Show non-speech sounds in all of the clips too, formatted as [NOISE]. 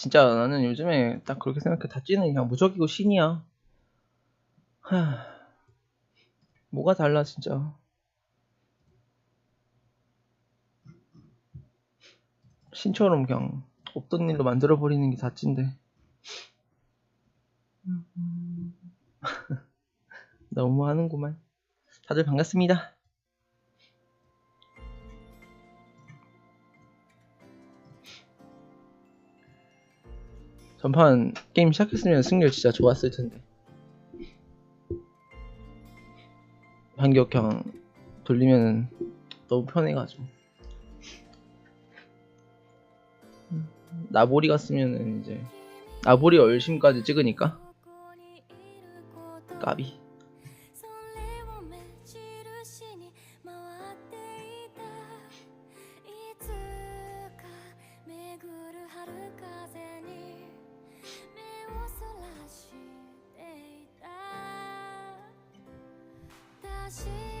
진짜 나는 요즘에 딱 그렇게 생각해. 다찌는 그냥 무적이고 신이야. 하, 뭐가 달라 진짜. 신처럼 그냥 없던 일로 만들어 버리는 게 다찌인데. [LAUGHS] 너무 하는구만. 다들 반갑습니다. 전판 게임 시작했으면 승률 진짜 좋았을 텐데. 반격형 돌리면 너무 편해가지고. 나보리 갔으면은 이제 나보리 얼심까지 찍으니까 까비. 心。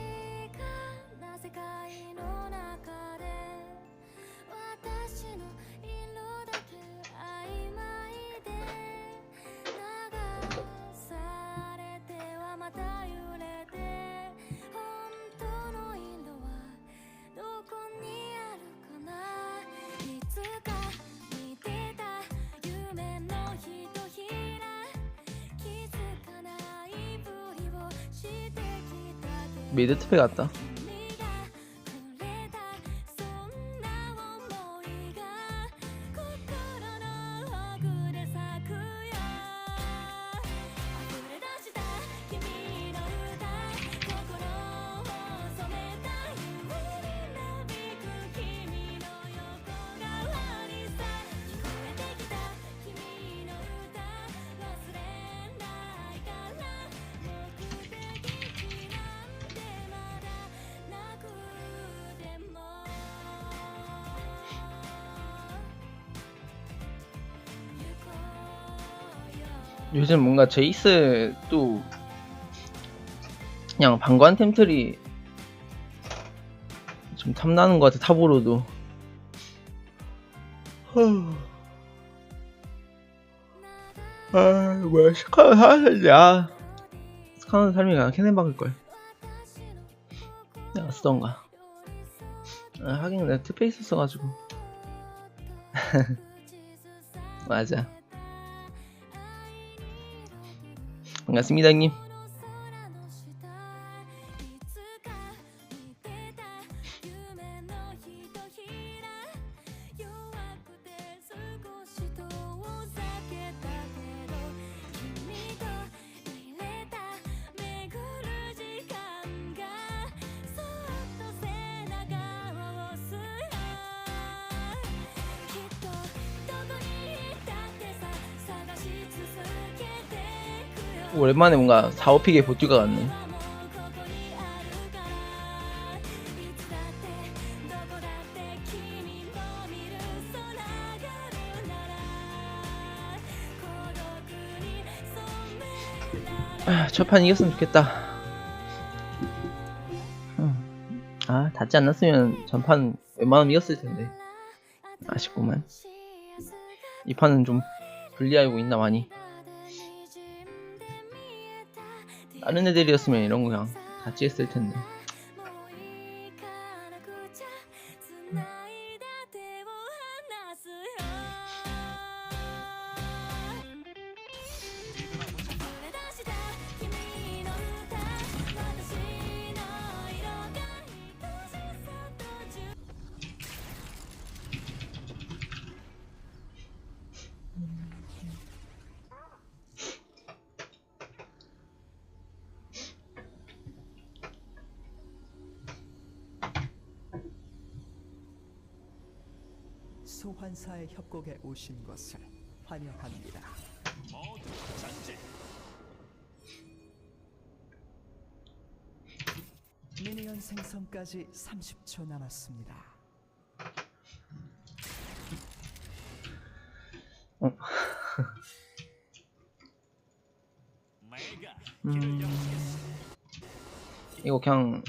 미드 투페 갔다. 요즘 뭔가 제이스 또 그냥 방관 템틀이 좀 탐나는 것 같아 탑으로도. 아 뭐야 스카는 아 스카는 삶이 그냥 캐넨 박을걸. 내가 쓰던가. 아, 하긴 내가 트페 있었어가지고. [LAUGHS] 맞아 반갑습니다 형님 오랜만에 뭔가 4, 5픽의 보듀가 같네 あ첫판 이겼으면 좋겠다. 음. 아, 닿지 않았으면 전판 웬만하면 이겼을 텐데. 아쉽구만. 이 판은 좀 불리하고 있나 많이. 다른 애들이었으면 이런 거 그냥 닿지 했을 텐데. 소환사의 협곡에 오신 것을 환영합니다. 미니언 생성까지 30초 남았습니다. [LAUGHS] 음. 이거 그냥